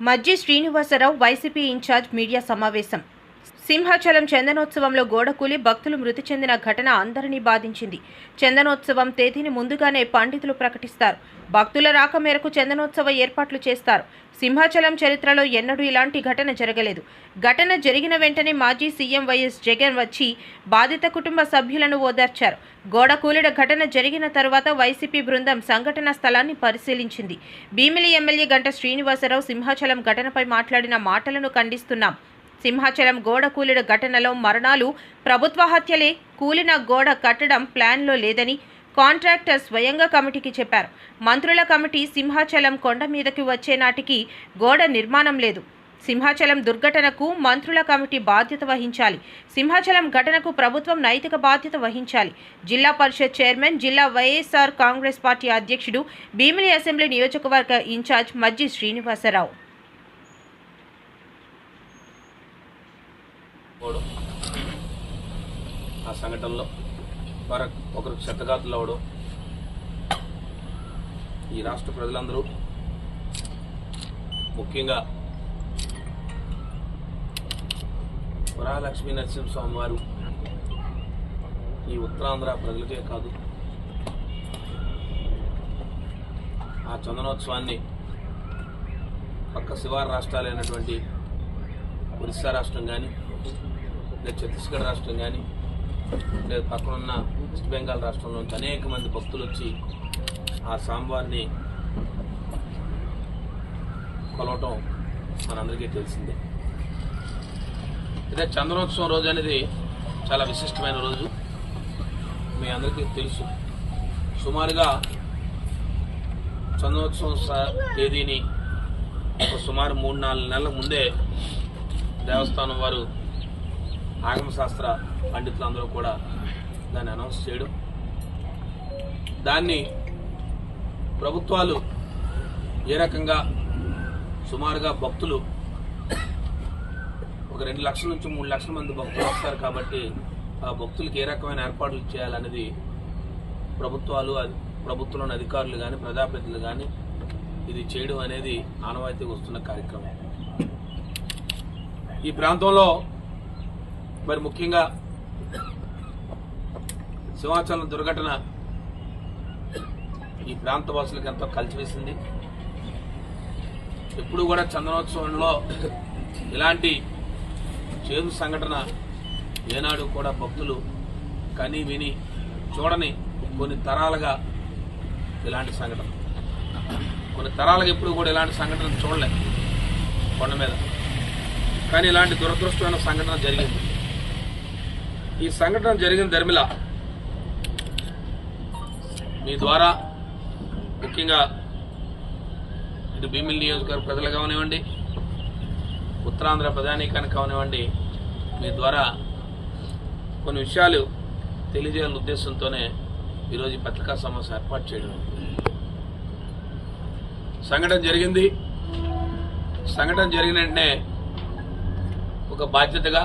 Majji Srinivasarao YCP incharge media సమావేశం. సింహాచలం చందనోత్సవంలో గోడకూలి భక్తులు మృతి చెందిన ఘటన అందరినీ బాధించింది. చందనోత్సవం తేదీని ముందుగానే పండితులు ప్రకటిస్తారు. భక్తుల రాక మేరకు చందనోత్సవ ఏర్పాట్లు చేస్తారు. సింహాచలం చరిత్రలో ఎన్నడూ ఇలాంటి ఘటన జరగలేదు. ఘటన జరిగిన వెంటనే మాజీ సీఎం వైఎస్ జగన్ వచ్చి బాధిత కుటుంబ సభ్యులను ఓదార్చారు. గోడకూలిడ ఘటన జరిగిన తరువాత వైసీపీ బృందం సంఘటన స్థలాన్ని పరిశీలించింది. భీమిలి ఎమ్మెల్యే గంట శ్రీనివాసరావు సింహాచలం ఘటనపై మాట్లాడిన మాటలను ఖండిస్తున్నాం. సింహాచలం గోడ కూలిన ఘటనలో మరణాలు ప్రభుత్వ హత్యలే కూలిన గోడ కట్టడం ప్లాన్లో లేదని కాంట్రాక్టర్ స్వయంగా కమిటీకి చెప్పారు. మంత్రుల కమిటీ సింహాచలం కొండ మీదకి వచ్చే నాటికి గోడ నిర్మాణం లేదు. సింహాచలం దుర్ఘటనకు మంత్రుల కమిటీ బాధ్యత వహించాలి. సింహాచలం ఘటనకు ప్రభుత్వం నైతిక బాధ్యత వహించాలి. జిల్లా పరిషత్ చైర్మన్ జిల్లా వైఎస్ఆర్ కాంగ్రెస్ పార్టీ అధ్యక్షుడు భీమిలి అసెంబ్లీ నియోజకవర్గ ఇన్ఛార్జ్ మజ్జి శ్రీనివాసరావు. పోవడం ఆ సంఘటనలో వారు ఒకరికి క్షతగాతులు అవ్వడం ఈ రాష్ట్ర ప్రజలందరూ ముఖ్యంగా వరాలక్ష్మీ నరసింహస్వామి వారు ఈ ఉత్తరాంధ్ర ప్రజలకే కాదు ఆ చందనోత్సవాన్ని పక్క శివారు రాష్ట్రాలైనటువంటి ఒరిస్సా రాష్ట్రం కానీ లేదా ఛత్తీస్గఢ్ రాష్ట్రం కానీ లేదా పక్కనున్న వెస్ట్ బెంగాల్ రాష్ట్రంలో నుంచి అనేక మంది భక్తులు వచ్చి ఆ సాంబార్ని కొలవటం మనందరికీ తెలిసిందే. ఇదే చంద్రోత్సవం రోజు అనేది చాలా విశిష్టమైన రోజు. మీ అందరికీ తెలుసు. సుమారుగా చంద్రోత్సవం తేదీని ఒక సుమారు మూడు నాలుగు నెలల ముందే దేవస్థానం వారు ఆగమ శాస్త్ర పండితులందరూ కూడా దాన్ని అనౌన్స్ చేయడం. దాన్ని ప్రభుత్వాలు ఏ రకంగా సుమారుగా భక్తులు ఒక రెండు లక్షల నుంచి మూడు లక్షల మంది భక్తులు వస్తారు కాబట్టి ఆ భక్తులకు ఏ రకమైన ఏర్పాట్లు చేయాలనేది ప్రభుత్వాలు అది- ప్రభుత్వంలోని అధికారులు కానీ ప్రజాప్రతినిధులు కానీ ఇది చేయడం అనేది ఆనవాయితీ వస్తున్న కార్యక్రమం. ఈ ప్రాంతంలో మరి ముఖ్యంగా సింహాచలం దుర్ఘటన ఈ ప్రాంత వాసులకు ఎంతో కలిసివేసింది. ఎప్పుడు కూడా చందనోత్సవంలో ఇలాంటి చేదు సంఘటన ఏనాడు కూడా భక్తులు కని విని చూడని కొన్ని తరాలుగా ఇలాంటి సంఘటన. కొన్ని తరాలుగా ఎప్పుడు కూడా ఇలాంటి సంఘటన చూడలే కొండ మీద. కానీ ఇలాంటి దురదృష్టమైన సంఘటన జరిగింది. ఈ సంఘటన జరిగిన ధర్మిల మీ ద్వారా ముఖ్యంగా ఇటు భీమిలి నియోజకవర్గ ప్రజలు కానివ్వండి ఉత్తరాంధ్ర ప్రధానికానికి కానివ్వండి మీ ద్వారా కొన్ని విషయాలు తెలియజేయాలనే ఉద్దేశంతోనే ఈరోజు ఈ పత్రికా సమావేశం ఏర్పాటు చేయడం సంఘటన జరిగింది. సంఘటన జరిగిన వెంటనే ఒక బాధ్యతగా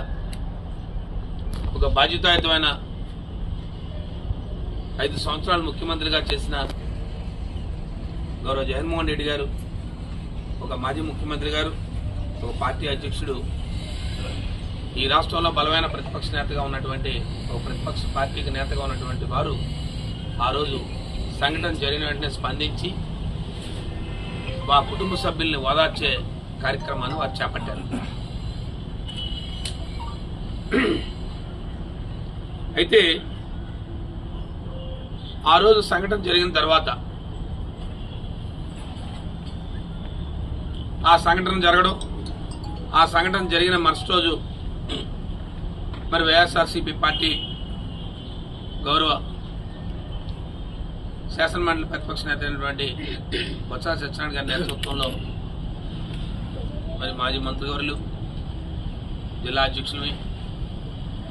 ఒక బాధ్యతాయుతమైన ఐదు సంవత్సరాలు ముఖ్యమంత్రిగా చేసిన గౌరవ జగన్మోహన్ రెడ్డి గారు ఒక మాజీ ముఖ్యమంత్రి గారు ఒక పార్టీ అధ్యక్షుడు ఈ రాష్ట్రంలో బలమైన ప్రతిపక్ష నేతగా ఉన్నటువంటి ఒక ప్రతిపక్ష పార్టీకి నేతగా ఉన్నటువంటి వారు ఆ రోజు సంఘటన జరిగిన వెంటనే స్పందించి మా కుటుంబ సభ్యుల్ని ఓదార్చే కార్యక్రమాన్ని వారు చేపట్టారు. అయితే ఆ రోజు సంఘటన జరిగిన తర్వాత ఆ సంఘటన జరగడం ఆ సంఘటన జరిగిన మరుసటి రోజు మరి వైఎస్ఆర్సీపీ పార్టీ గౌరవ శాసనమండలి ప్రతిపక్ష నేత అయినటువంటి బొత్స సత్యనారాయణ గారి నేతృత్వంలో మరి మాజీ మంత్రివర్యులు జిల్లా అధ్యక్షులవి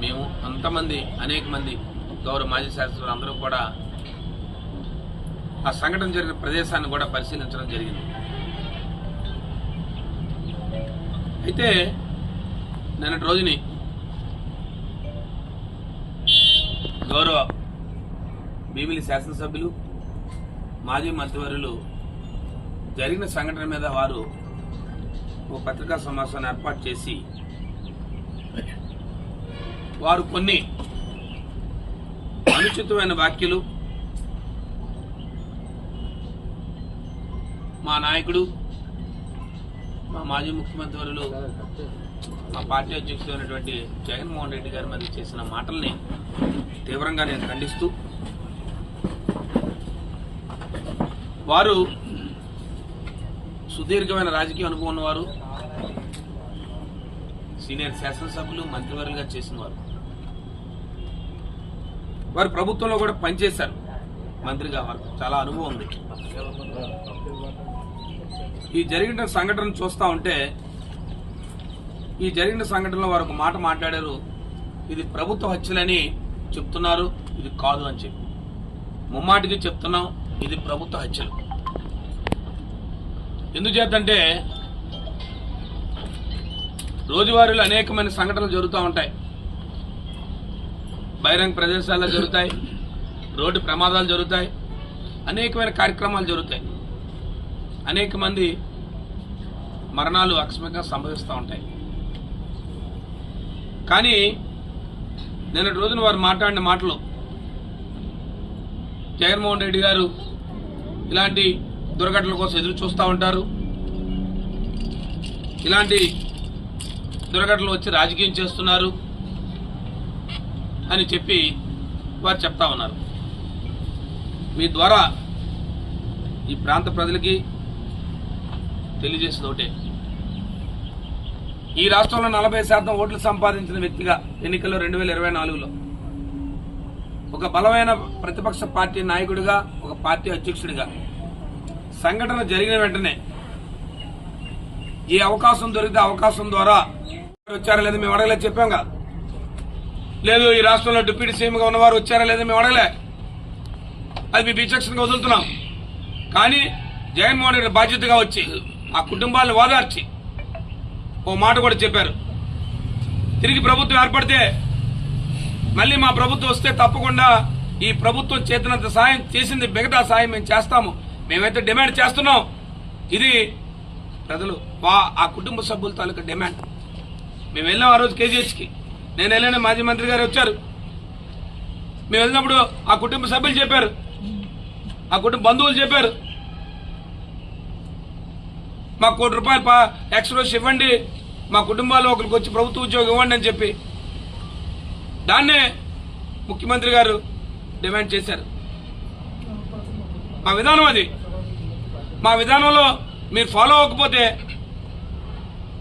మేము అంతమంది అనేక మంది గౌరవ మాజీ శాసనసభ్యులు అందరూ కూడా ఆ సంఘటన జరిగిన ప్రదేశాన్ని కూడా పరిశీలించడం జరిగింది. అయితే నిన్నటి రోజుని గౌరవ భీమిలి శాసనసభ్యులు మాజీ మంత్రివర్యులు జరిగిన సంఘటన మీద వారు ఒక పత్రికా సమావేశాన్ని ఏర్పాటు చేసి వారు కొన్ని అనుచితమైన వ్యాఖ్యలు మా నాయకుడు మా మాజీ ముఖ్యమంత్రి వర్యులు మా పార్టీ అధ్యక్షుడు అయినటువంటి జగన్మోహన్ రెడ్డి గారి మీద చేసిన మాటల్ని తీవ్రంగా నేను ఖండిస్తూ వారు సుదీర్ఘమైన రాజకీయ అనుభవం ఉన్నవారు సీనియర్ శాసనసభ్యులు మంత్రివర్యులుగా చేసిన వారు. వారు ప్రభుత్వంలో కూడా పనిచేశారు. మంత్రిగా వారికి చాలా అనుభవం ఉంది. ఈ జరిగిన సంఘటన చూస్తా ఉంటే ఈ జరిగిన సంఘటనలో వారు ఒక మాట మాట్లాడారు. ఇది ప్రభుత్వ హత్యలని చెప్తున్నారు. ఇది కాదు అని చెప్పి. ముమ్మాటికి చెప్తున్నాం ఇది ప్రభుత్వ హత్యలు. ఎందుచేతంటే రోజువారీలో అనేకమైన సంఘటనలు జరుగుతూ ఉంటాయి. బహిరంగ ప్రదేశాల్లో జరుగుతాయి. రోడ్డు ప్రమాదాలు జరుగుతాయి. అనేకమైన కార్యక్రమాలు జరుగుతాయి. అనేక మంది మరణాలు అకస్మికంగా సంభవిస్తూ ఉంటాయి. కానీ నిన్నటి రోజున వారు మాట్లాడిన మాటలు జగన్మోహన్ రెడ్డి గారు ఇలాంటి దుర్ఘటనల కోసం ఎదురు చూస్తూ ఉంటారు. ఇలాంటి దుర్ఘటనలు వచ్చి రాజకీయం చేస్తున్నారు. అని చెప్పి వారు చెప్తా ఉన్నారు. మీ ద్వారా ఈ ప్రాంత ప్రజలకి తెలియజేసింది ఒకటే. ఈ రాష్ట్రంలో నలభై శాతం ఓట్లు సంపాదించిన వ్యక్తిగా ఎన్నికల్లో రెండు వేల ఇరవై నాలుగులో ఒక బలమైన ప్రతిపక్ష పార్టీ నాయకుడిగా ఒక పార్టీ అధ్యక్షుడిగా సంఘటన జరిగిన వెంటనే ఈ అవకాశం దొరికితే అవకాశం ద్వారా వచ్చారా లేదా మేము అడగలేదు చెప్పాం కదా. లేదు ఈ రాష్ట్రంలో డిప్యూటీ సీఎంగా ఉన్నవారు వచ్చారా లేదా మేము అడగలే. అది మీ విచక్షణగా వదులుతున్నాం. కానీ జగన్మోహన్ రెడ్డి బాధ్యతగా వచ్చి ఆ కుటుంబాలను ఓదార్చి ఓ మాట కూడా చెప్పారు. తిరిగి ప్రభుత్వం ఏర్పడితే మళ్ళీ మా ప్రభుత్వం వస్తే తప్పకుండా ఈ ప్రభుత్వం చేతినంత సాయం చేసింది మిగతా సాయం మేము చేస్తాము. మేమైతే డిమాండ్ చేస్తున్నాం. ఇది ప్రజలు ఆ కుటుంబ సభ్యుల తాలూకా డిమాండ్. మేము వెళ్ళాం ఆ రోజు కేజీహెచ్కి. నేను వెళ్ళిన మాజీ మంత్రి గారు వచ్చారు. మేము వెళ్ళినప్పుడు ఆ కుటుంబ సభ్యులు చెప్పారు. ఆ కుటుంబ బంధువులు చెప్పారు. మా కోటి రూపాయలు పా ఇవ్వండి మా కుటుంబాల్లో ఒకరికి వచ్చి ప్రభుత్వ ఉద్యోగం ఇవ్వండి అని చెప్పి. దాన్నే ముఖ్యమంత్రి గారు డిమాండ్ చేశారు. మా విధానం అది. మా విధానంలో మీరు ఫాలో అవ్వకపోతే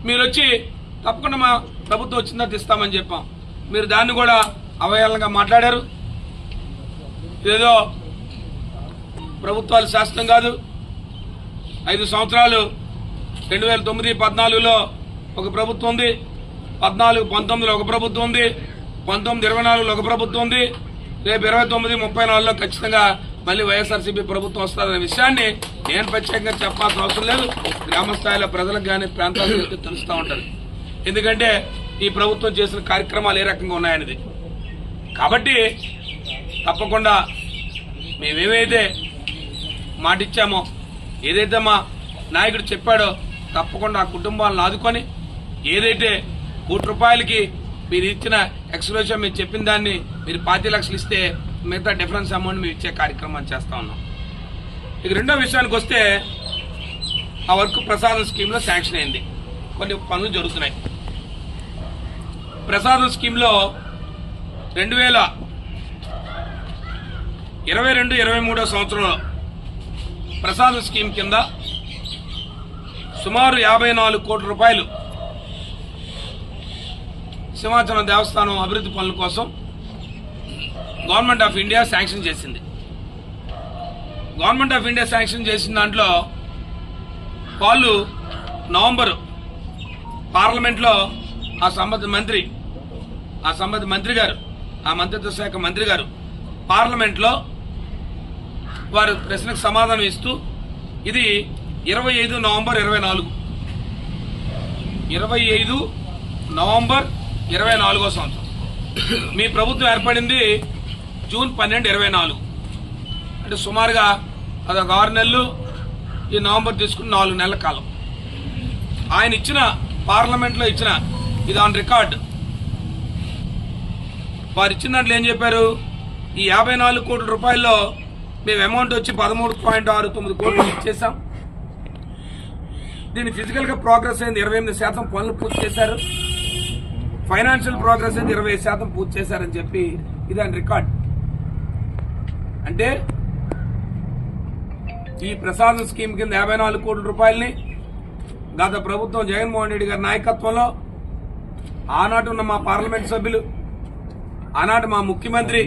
మీరు వచ్చి తప్పకుండా మా ప్రభుత్వం వచ్చిన తీస్తామని ఇస్తామని చెప్పాం. మీరు దాన్ని కూడా అవహేళనగా మాట్లాడారు. ఏదో ప్రభుత్వాలు శాస్త్రం కాదు. ఐదు సంవత్సరాలు రెండు వేల తొమ్మిది పద్నాలుగులో ఒక ప్రభుత్వం ఉంది. పద్నాలుగు పంతొమ్మిదిలో ఒక ప్రభుత్వం ఉంది. పంతొమ్మిది ఇరవై నాలుగులో ఒక ప్రభుత్వం ఉంది. రేపు ఇరవై తొమ్మిది ముప్పై నాలుగులో ఖచ్చితంగా మళ్ళీ వైఎస్ఆర్సీపీ ప్రభుత్వం వస్తుందనే విషయాన్ని నేను ప్రత్యేకంగా చెప్పాల్సిన అవసరం లేదు. గ్రామ స్థాయిలో ప్రజలకు కానీ ప్రాంతాలకు తెలుస్తూ ఉంటారు ఎందుకంటే ఈ ప్రభుత్వం చేసిన కార్యక్రమాలు ఏ రకంగా ఉన్నాయనేది. కాబట్టి తప్పకుండా మేమేమైతే మాటిచ్చామో ఏదైతే మా నాయకుడు చెప్పాడో తప్పకుండా ఆ కుటుంబాలను ఆదుకొని ఏదైతే కోటి రూపాయలకి మీరు ఇచ్చిన ఎక్స్క్లూషన్ మీరు చెప్పిన దాన్ని మీరు పాతి లక్షలు ఇస్తే మిగతా డిఫరెన్స్ అమౌంట్ మేము ఇచ్చే కార్యక్రమాన్ని చేస్తా ఉన్నాం. ఇక రెండో విషయానికి వస్తే ఆ వర్క్ ప్రసాదం స్కీమ్లో శాంక్షన్ అయింది. కొన్ని పనులు జరుగుతున్నాయి. ప్రసాదం స్కీమ్లో రెండు వేల ఇరవై రెండు ఇరవై మూడో సంవత్సరంలో ప్రసాదం స్కీమ్ కింద సుమారు యాభై నాలుగు కోట్ల రూపాయలు సింహాచలం దేవస్థానం అభివృద్ధి పనుల కోసం గవర్నమెంట్ ఆఫ్ ఇండియా శాంక్షన్ చేసింది. గవర్నమెంట్ ఆఫ్ ఇండియా శాంక్షన్ చేసిన దాంట్లో వాళ్ళు నవంబరు పార్లమెంట్లో ఆ సంబంధ మంత్రి ఆ సంబంధి మంత్రి గారు ఆ మంత్రిత్వ శాఖ మంత్రి గారు పార్లమెంట్లో వారు ప్రశ్నకు సమాధానం ఇస్తూ ఇది ఇరవై ఐదు నవంబర్ ఇరవై నాలుగు. ఇరవై ఐదు నవంబర్ ఇరవై నాలుగో సంవత్సరం. మీ ప్రభుత్వం ఏర్పడింది జూన్ పన్నెండు ఇరవై నాలుగు. అంటే సుమారుగా అదొక ఆరు నెలలు ఈ నవంబర్ తీసుకుని నాలుగు నెలల కాలం. ఆయన ఇచ్చిన పార్లమెంట్లో ఇచ్చిన ఇది ఆన్ రికార్డ్ వారు ఇచ్చిన దాంట్లో ఏం చెప్పారు? ఈ యాభై నాలుగు కోట్ల రూపాయల్లో మేము అమౌంట్ వచ్చి పదమూడు పాయింట్ ఆరు తొమ్మిది కోట్లు ఇచ్చేసాం దీని ఫిజికల్గా ప్రోగ్రెస్ అయింది ఇరవై ఎనిమిది శాతం పనులు పూర్తి చేశారు. ఫైనాన్షియల్ ప్రోగ్రెస్ అయింది ఇరవై శాతం పూర్తి చేశారని చెప్పి ఇది ఆయన రికార్డ్ అంటే ఈ ప్రసాదం స్కీమ్ కింద యాభై నాలుగు కోట్ల రూపాయలని గత ప్రభుత్వం జగన్మోహన్ రెడ్డి గారి నాయకత్వంలో ఆనాటి ఉన్న మా పార్లమెంట్ సభ్యులు ఆనాటి మా ముఖ్యమంత్రి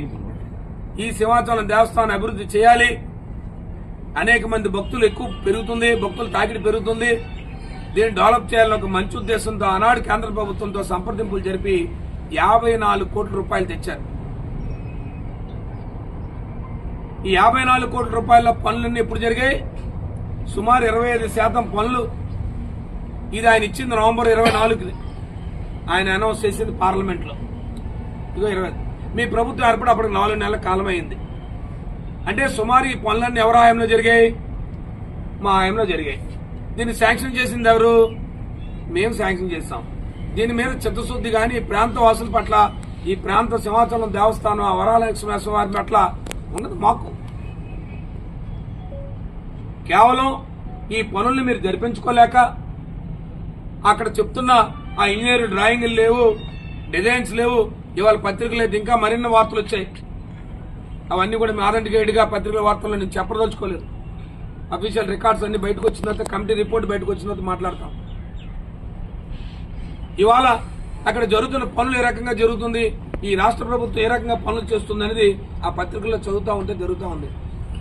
ఈ సింహాచలం దేవస్థానం అభివృద్ధి చేయాలి. అనేక మంది భక్తులు ఎక్కువ పెరుగుతుంది భక్తుల తాకిడి పెరుగుతుంది. దీన్ని డెవలప్ చేయాలని ఒక మంచి ఉద్దేశంతో ఆనాడు కేంద్ర ప్రభుత్వంతో సంప్రదింపులు జరిపి యాభై నాలుగు కోట్ల రూపాయలు తెచ్చారు. ఈ యాభై నాలుగు కోట్ల రూపాయల పనులన్నీ ఎప్పుడు జరిగాయి? సుమారు ఇరవై ఐదు శాతం పనులు ఇది ఆయన ఇచ్చింది నవంబర్ ఇరవై నాలుగుది. ఆయన అనౌన్స్ చేసింది పార్లమెంట్లో. ఇదిగో ఇరవై మీ ప్రభుత్వం ఏర్పడి అప్పటికి నాలుగు నెలల కాలం అయింది అంటే సుమారు ఈ పనులన్నీ ఎవరు ఆయంలో జరిగాయి? మా ఆయంలో జరిగాయి. దీన్ని శాంక్షన్ చేసింది ఎవరు? మేము శాంక్షన్ చేస్తాం. దీని మీద చిత్తశుద్ధి కానీ ఈ ప్రాంత వాసుల పట్ల ఈ ప్రాంత సింహాచలం దేవస్థానం ఆ వరాల వారి పట్ల ఉన్నది మాకు. కేవలం ఈ పనుల్ని మీరు జరిపించుకోలేక అక్కడ చెప్తున్న ఆ ఇంజనీర్ డ్రాయింగ్లు లేవు డిజైన్స్ లేవు ఇవాళ పత్రికలు అయితే ఇంకా మరిన్ని వార్తలు వచ్చాయి. అవన్నీ కూడా మీ ఆథెంటికేట్గా పత్రికల వార్తల్లో నేను చెప్పదలుచుకోలేదు. అఫీషియల్ రికార్డ్స్ అన్ని బయటకు వచ్చిన తర్వాత కమిటీ రిపోర్ట్ బయటకు వచ్చిన తర్వాత మాట్లాడతాం. ఇవాళ అక్కడ జరుగుతున్న పనులు ఏ రకంగా జరుగుతుంది ఈ రాష్ట్ర ప్రభుత్వం ఏ రకంగా పనులు చేస్తుంది అనేది ఆ పత్రికల్లో చదువుతూ ఉంటే జరుగుతూ ఉంది.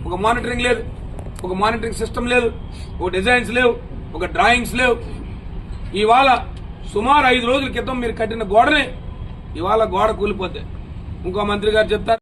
ఒక మానిటరింగ్ లేదు ఒక మానిటరింగ్ సిస్టమ్ లేదు ఒక డిజైన్స్ లేవు ఒక డ్రాయింగ్స్ లేవు. ఇవాళ సుమారు ఐదు రోజుల క్రితం మీరు కట్టిన గోడనే ఇవాళ గోడ కూలిపోతే. ఇంకో మంత్రి గారు చెప్తారు